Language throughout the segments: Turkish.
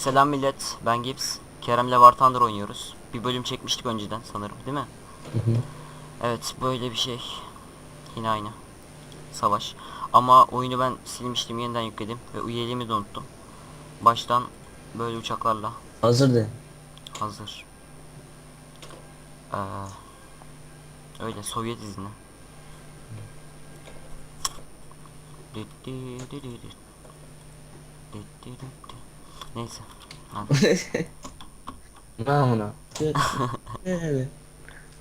Selam millet, ben Gibbs. Kerem'le War Thunder oynuyoruz. Bir bölüm çekmiştik önceden sanırım, değil mi? Evet, böyle bir şey. Yine aynı. Savaş. Ama oyunu ben silmiştim, yeniden yükledim ve üyeliğimi de unuttum. Baştan böyle uçaklarla Hazır de. hazır. Ee, öyle Sovyet izni. Neyse. Hadi. Namına.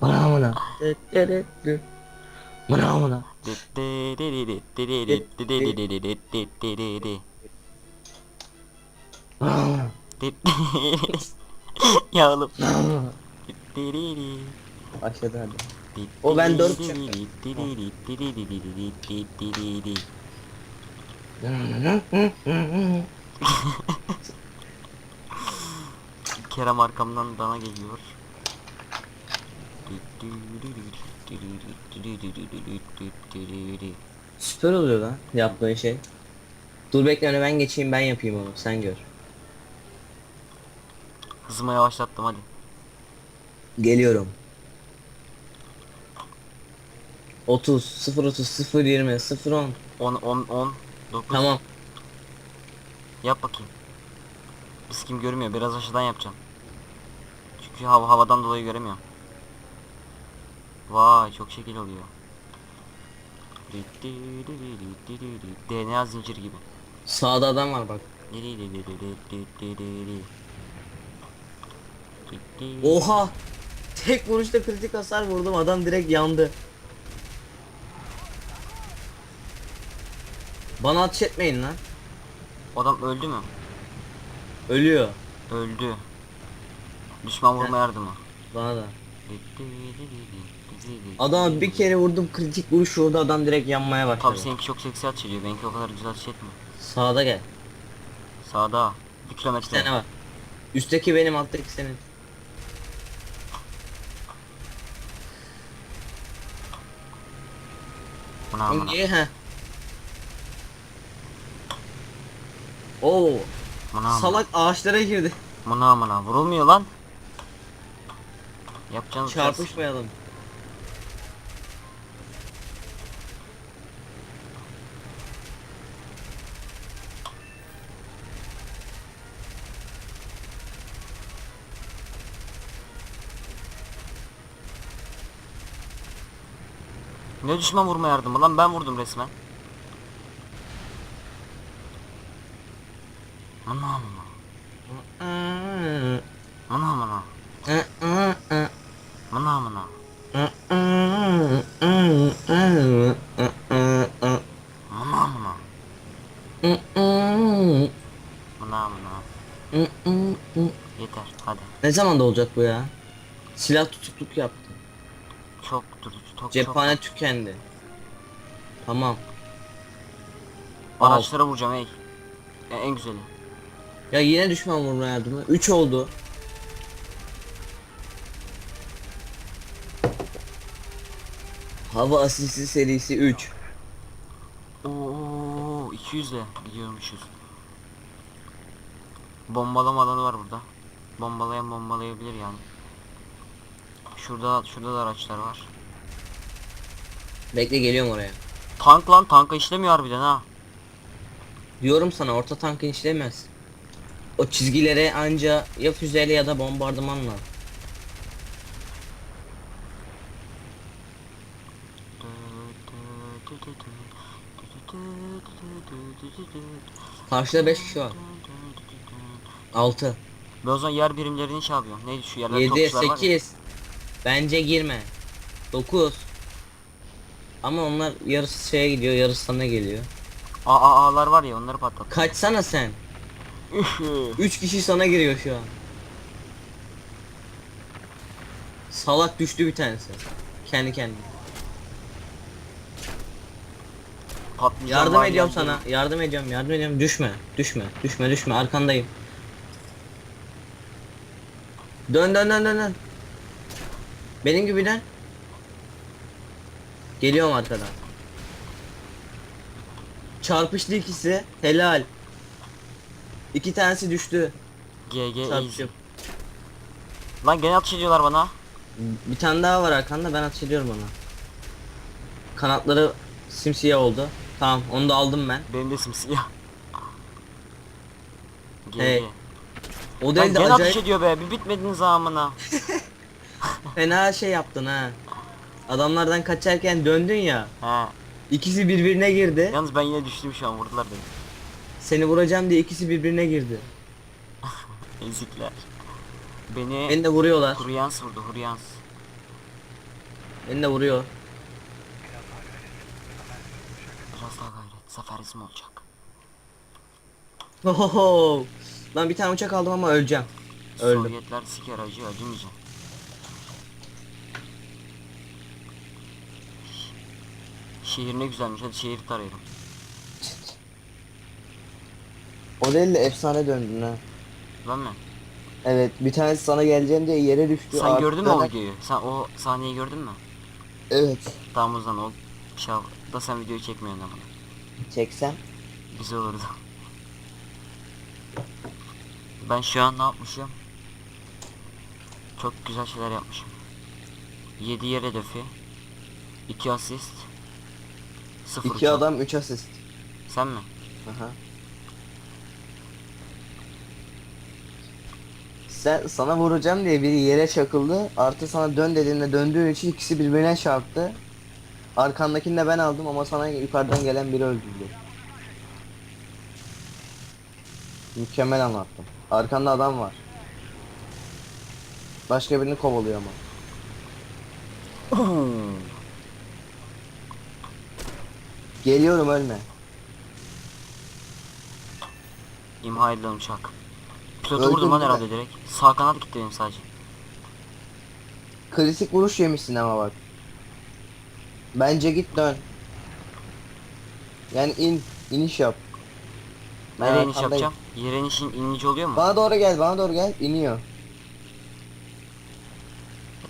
Namına. Namına. Namına. ya oğlum. Namına. Başladı hadi. O ben dört Kerem arkamdan bana geliyor. Süper oluyor lan yaptığın şey. Dur bekle öne ben geçeyim ben yapayım onu sen gör. Hızımı yavaşlattım hadi. Geliyorum. 30 0 30 0 20 0 10 10 10 10 9 Tamam. Yap bakayım. Biz kim görmüyor. Biraz aşağıdan yapacağım. Çünkü hava havadan dolayı göremiyorum. Vay çok şekil oluyor. DNA zincir gibi. Sağda adam var bak. Oha! Tek vuruşta kritik hasar vurdum adam direkt yandı. Bana ateş etmeyin lan. Adam öldü mü? Ölüyor. Öldü. Düşman vurma yardımı. Bana da. Adama bir kere vurdum kritik vuruş vurdu adam direkt yanmaya Tabi başladı. seninki çok seksi atış ediyor. Benimki o kadar güzel atış etmiyor. Sağda gel. Sağda. Bir Bir kilometre. tane var. Üstteki benim alttaki senin. Buna amına. Niye he? Oo, Buna amına. salak ağaçlara girdi. Buna amına. Vurulmuyor lan. Yapacağınız ders. Çarpışmayalım. Ne düşman vurma yardımı lan ben vurdum resmen. Ana amına. Ana amına. Ana amına. Ana amına. Ana amına. Yeter hadi. Ne zaman da olacak bu ya? Silah tutukluk yaptı. Çok çok Cephane tükendi. Tamam. çok. Araçlara vuracağım ey. E, en güzeli. Ya yine düşman vurma yardımı. 3 oldu. Hava asisi serisi 3. Oo 200 ile gidiyormuşuz. Bombalama alanı var burada. Bombalayan bombalayabilir yani. Şurada şurada da araçlar var. Bekle geliyorum oraya. Tank lan tanka işlemiyor harbiden ha. Diyorum sana orta tankın işlemez. O çizgilere anca ya füzeyle ya da bombardımanla. Karşıda 5 kişi var. 6 Ben o zaman yer birimlerini şey yapıyorum. Neydi şu yerlerde 7 topçular var ya. 8 Bence girme. 9 Ama onlar yarısı şeye gidiyor, yarısı sana geliyor. Aa A'lar var ya onları patlat. Kaçsana sen. 3 kişi sana giriyor şu an. Salak düştü bir tanesi. Kendi kendine. Patlayacağım Yardım var ediyorum sana. Yardım ediyorum, yardım ediyorum. Düşme. Düşme. Düşme, düşme. Arkandayım. Dön dön dön dön dön. Benim gibi dön. Geliyorum arkadan. Çarpıştı ikisi. Helal. İki tanesi düştü. GG easy. Çarpışıp. Lan gene atış ediyorlar bana. Bir tane daha var arkanda ben atış ediyorum ona. Kanatları simsiyah oldu. Tamam onu da aldım ben. Benim de simsiyah. GG. Hey, O değil de gene atış acayip ediyor be. Bir bitmedin zamanına. fena şey yaptın ha. Adamlardan kaçarken döndün ya. He. İkisi birbirine girdi. Yalnız ben yine düştüm şu an vurdular beni. Seni vuracağım diye ikisi birbirine girdi. Ezikler. Beni Beni de vuruyorlar. Huryans vurdu Huryans. Beni de vuruyor. Biraz daha gayret. Zafer bizim olacak. Ohoho. Lan bir tane uçak aldım ama öleceğim. Öldüm. Sovyetler siker acı acımayacak. Şehir ne güzelmiş hadi şehir tarayalım. O değil de efsane döndün ha. Ben mi? Evet bir tanesi sana geleceğim diye yere düştü. Sen Artık gördün mü o videoyu? Sen o sahneyi gördün mü? Evet. Tamam o zaman o yap- da sen videoyu çekmiyorsun ama. Çeksem. Güzel olurdu. Ben şu an ne yapmışım? Çok güzel şeyler yapmışım. 7 yer hedefi. 2 asist. 0 İki adam üç asist. Sen mi? Aha. Sen sana vuracağım diye biri yere çakıldı. Artı sana dön dediğinde döndüğün için ikisi birbirine çarptı. Arkandakini de ben aldım ama sana yukarıdan gelen biri öldürdü. Mükemmel anlattım. Arkanda adam var. Başka birini kovalıyor ama. Geliyorum ölme. İmha edilen uçak. Pilotu Öldüm vurdum lan de. herhalde direkt. Sağ kanat gitti benim sadece. Klasik vuruş yemişsin ama bak. Bence git dön. Yani in, iniş yap. Ben Nereye iniş arkandayım. yapacağım? Yere inişin inici oluyor mu? Bana doğru gel, bana doğru gel. İniyor.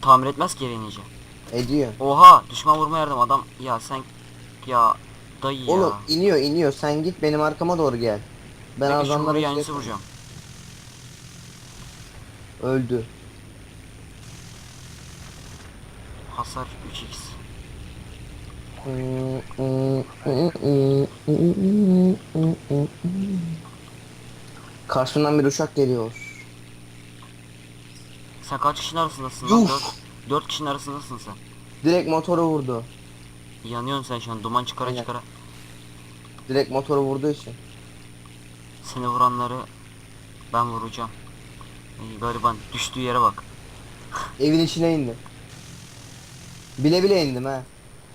Tamir etmez ki yere inince. Ediyor. Oha düşman vurma yardım adam. Ya sen ya dayı ya. Oğlum iniyor, iniyor. Sen git benim arkama doğru gel. Ben Peki hangisi yapayım. vuracağım? Öldü. Hasar 3x. Karşımdan bir uçak geliyor. Sen kaç kişinin arasındasın lan? Yuh! 4, 4 kişinin arasındasın sen. Direkt motoru vurdu. Yanıyorsun sen şu an duman çıkara Aynen. çıkara. Direkt motoru vurduğu için. Seni vuranları ben vuracağım. Ey gariban düştüğü yere bak. Evin içine indi. Bile bile indim ha.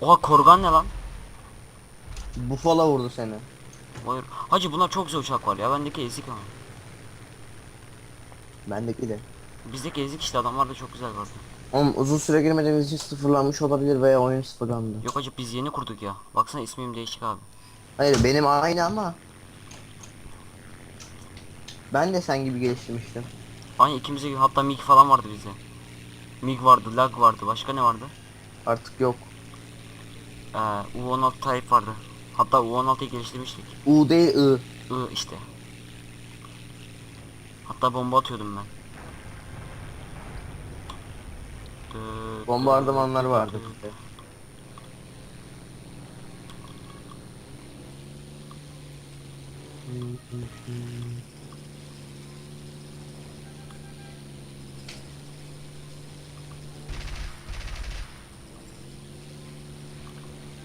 Oha korgan ne lan? Bufala vurdu seni. Hayır. Hacı bunlar çok güzel uçak var ya bendeki ezik ama. Bendeki de. Bizdeki ezik işte adamlar da çok güzel vardı. Oğlum uzun süre girmediğimiz için sıfırlanmış olabilir veya oyun sıfırlandı. Yok hacı biz yeni kurduk ya. Baksana ismim değişik abi. Hayır benim aynı ama. Ben de sen gibi geliştirmiştim. Aynı ikimize gibi hatta MiG falan vardı bizde. MiG vardı, lag vardı. Başka ne vardı? Artık yok. Ee, U16 Type vardı. Hatta U16'yı geliştirmiştik. U değil I. I işte. Hatta bomba atıyordum ben. Dı- Bombardımanlar vardı.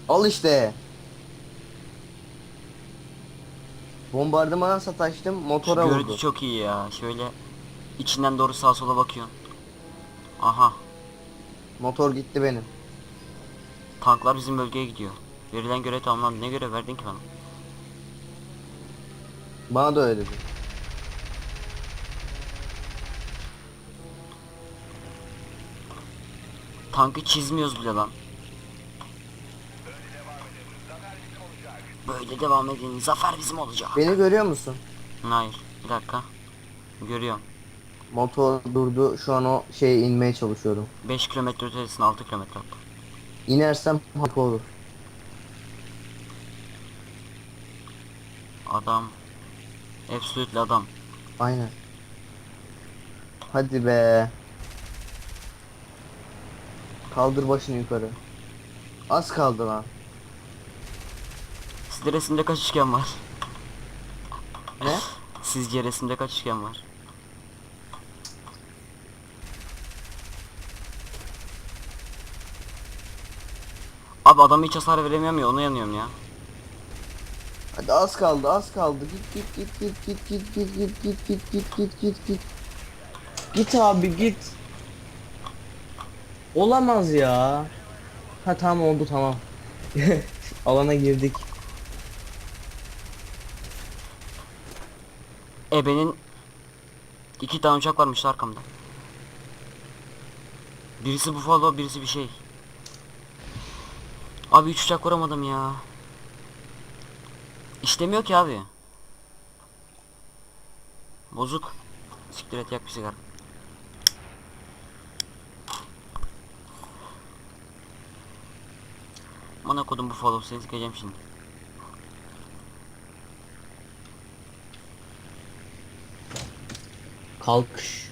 Al işte. Bombardımana sataştım Şu motora görüntü vurdu. çok iyi ya. Şöyle içinden doğru sağa sola bakıyorsun. Aha. Motor gitti benim. Tanklar bizim bölgeye gidiyor. Verilen görev tamamlandı. Ne görev verdin ki bana? Bana da öyle dedi. Tankı çizmiyoruz bile lan. Böyle devam edin. Zafer bizim olacak. Beni görüyor musun? Hayır. Bir dakika. Görüyorum. Motor durdu. Şu an o şeye inmeye çalışıyorum. 5 kilometre ötesin 6 kilometre hatta. İnersem hak olur. Adam. Absolutely adam. Aynen. Hadi be. Kaldır başını yukarı. Az kaldı lan. Sizde resimde kaç üçgen var? Ne? Sizce resimde kaç üçgen var? Abi adam hiç hasar veremiyorum ya ona yanıyorum ya. Hadi az kaldı az kaldı. Git git git git git git git git git git git git git git. Git abi git. Olamaz ya. Ha tamam oldu tamam. Alana girdik. Ebe'nin iki tane uçak varmış arkamda. Birisi Buffalo, birisi bir şey. Abi üç uçak vuramadım ya. İşlemiyor ki abi. Bozuk. Siktir et yak bir sigara. Bana kodum Buffalo seni sikeceğim şimdi. Kalkış.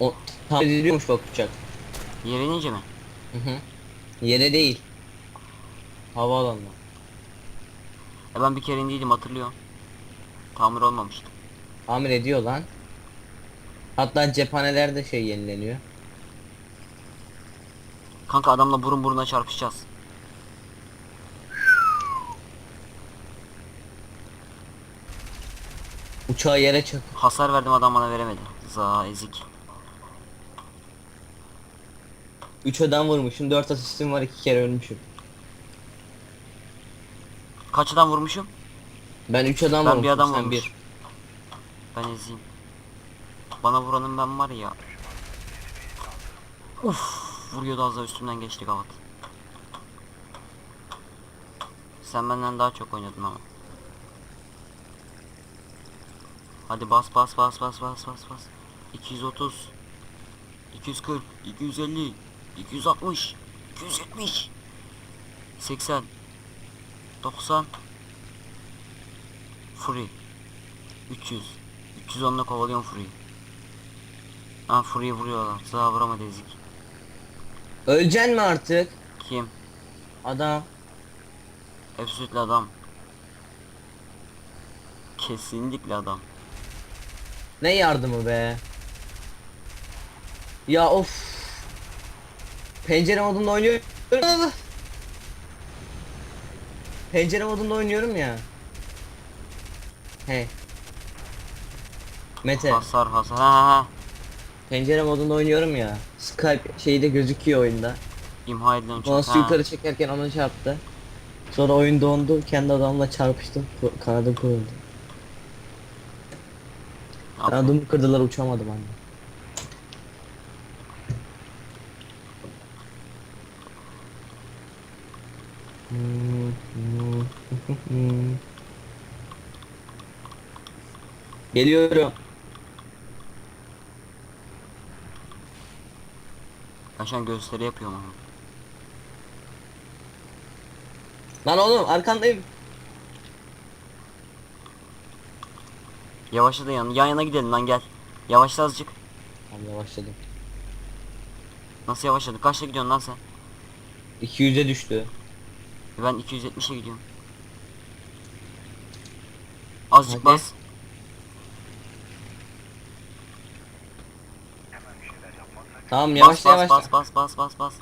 O tam ediliyormuş bak uçak. Yere inince mi? Hı hı. Yere değil. Havaalanına. E ben bir kere indiydim hatırlıyorum. Tamir olmamıştı. Amir ediyor lan. Hatta cephanelerde şey yenileniyor. Kanka adamla burun buruna çarpışacağız. Uçağı yere çak. Hasar verdim adam bana veremedi. Za ezik. 3 adam vurmuşum. 4 asistim var. 2 kere ölmüşüm. Kaç adam vurmuşum? Ben 3 adam Ben vurmuşum. bir adam sen vurmuş. bir. Ben eziyim. Bana vuranın ben var ya. Uf, vuruyordu az da üstümden geçti kavat. Sen benden daha çok oynadın ama. Hadi bas bas bas bas bas bas bas. 230 240 250 260 270 80 90 Free. 300 310'la kovalıyorum Free Ha Free'yi. Vuruyorlar Zaha vuramadı ezik. Öleceksin mi artık? Kim? Adam. Efsütlü adam. Kesinlikle adam Ne yardımı be? Ya of. Pencere modunda oynuyorum. Pencere modunda oynuyorum ya. He. Mete, Hasar hasar ha ha pencere modunda oynuyorum ya. Skype şeyde gözüküyor oyunda. İmha edilen ha. yukarı çekerken ona çarptı. Sonra oyun dondu. Kendi adamla çarpıştım. Kanadım kırıldı. Kanadımı kırdılar uçamadım anne. Geliyorum. Ben şu an gösteri yapıyorum ama Lan oğlum arkandayım. Yavaşla da yan, yan yana gidelim lan gel Yavaşla azıcık Tamam yavaşladım. Nasıl yavaşladık kaçta gidiyorsun lan sen 200'e düştü. Ben 270'e gidiyorum Azıcık Hadi. bas Tamam yavaşla bas yavaşla. bas bas bas bas bas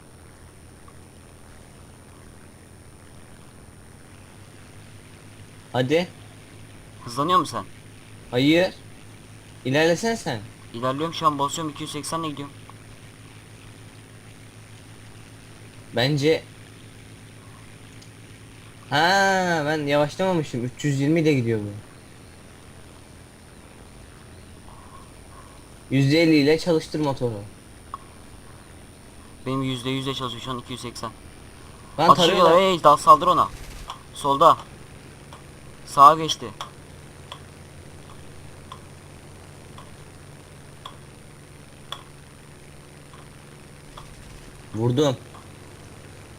Hadi. Hızlanıyor musun sen? Hayır. İlerlesene sen. İlerliyorum şu an basıyorum 280 ile gidiyorum Bence Ha ben yavaşlamamışım. 320 ile gidiyor bu. 150 ile çalıştır motoru. Benim %100 ile çalışıyor şu an 280 Lan Atışıyor tarıyorlar. hey dal saldır ona Solda Sağa geçti Vurdum.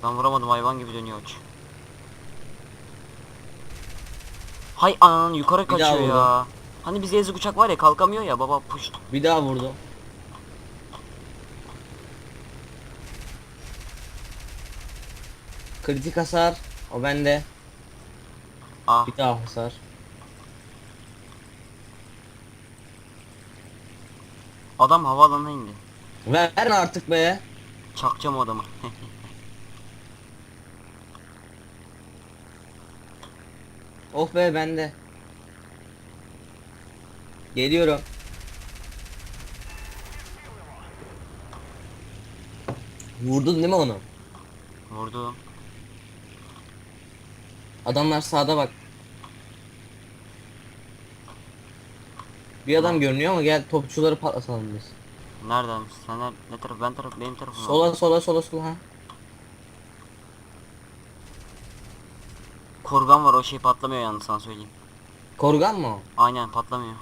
Ben vuramadım hayvan gibi dönüyor uç Hay ananın yukarı Bir daha kaçıyor ya Hani bize ezik uçak var ya kalkamıyor ya baba puşt. Bir daha vurdu. Kritik hasar. O bende. Ah Bir daha hasar. adam havaalanına indi. Ver, artık be. Çakacağım adamı. Oh be bende. Geliyorum. Vurdun değil mi onu? Vurdu. Adamlar sağda bak. Bir adam görünüyor ama gel topçuları patlatalım biz. Nereden? Ner- ne taraf? Ben taraf benim tarafım. Sola sola sola sola ha. Korgan var o şey patlamıyor yalnız sana söyleyeyim. Korgan mı o? Aynen patlamıyor.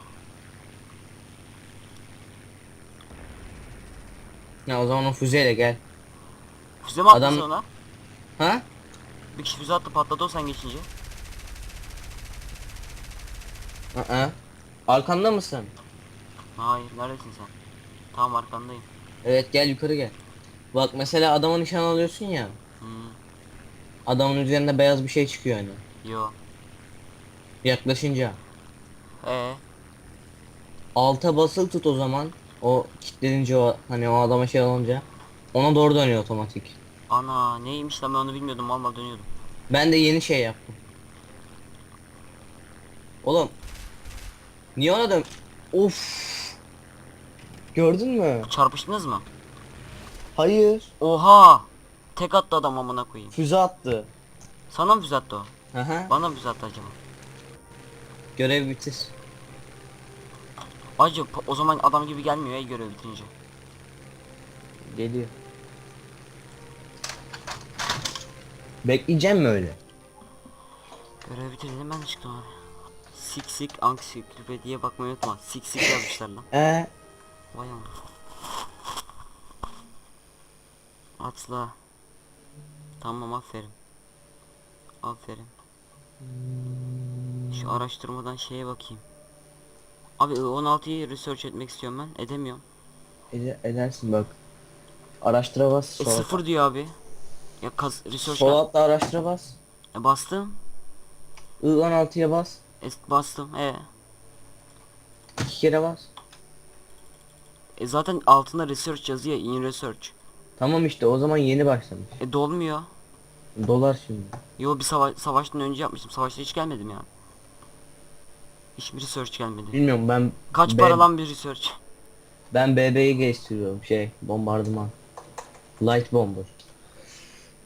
Ya o zaman o füzeyle gel. Füze mi Adam- sen ona? Ha? Bir kişi füze attı patladı o sen geçince. Aa. Arkanda mısın? Hayır neredesin sen? Tamam arkandayım. Evet gel yukarı gel. Bak mesela adama nişan alıyorsun ya. Hmm. Adamın üzerinde beyaz bir şey çıkıyor hani. Yo. Yaklaşınca. Ee, Alta basılı tut o zaman. O kilitlenince o hani o adama şey olunca. Ona doğru dönüyor otomatik. ana neymiş lan ben onu bilmiyordum valla dönüyordum. Ben de yeni şey yaptım. Oğlum. Niye ona dön? Of. Gördün mü? Çarpıştınız mı? Hayır. Oha! Tek attı adam amına koyayım. Füze attı. Sana mı füze attı o? Aha. Bana mı füze attı acaba? Görev bitir. Acı pa- o zaman adam gibi gelmiyor ya görev bitince. Geliyor. Bekleyeceğim mi öyle? Görev bitirdim ben çıktım abi. Sik sik ansiklopediye bakmayı unutma. Sik sik yazmışlar lan. Ee, Aman. Atla. Tamam aferin. Aferin. Şu araştırmadan şeye bakayım. Abi I-16'yı research etmek istiyorum ben. Edemiyorum. ede- edersin bak. Araştıra bas. E sıfır diyor abi. Ya kaz research sol altta araştıra bas. E, bastım. I16'ya bas. E, bastım. E. iki kere bas. E zaten altında research yazıyor. In research. Tamam işte o zaman yeni başlamış. E dolmuyor. Dolar şimdi. Yo bir sava savaştan önce yapmıştım. Savaşta hiç gelmedim ya. Hiçbir research gelmedi. Bilmiyorum ben Kaç B- para lan bir research? Ben BB'yi geliştiriyorum şey bombardıman. Light bomber.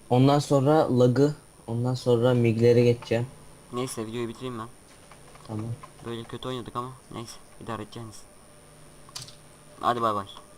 Ondan sonra lag'ı, ondan sonra mig'lere geçeceğim. Neyse videoyu bitireyim ben. Tamam. Böyle kötü oynadık ama neyse idare edeceğiniz. Hadi bay bay.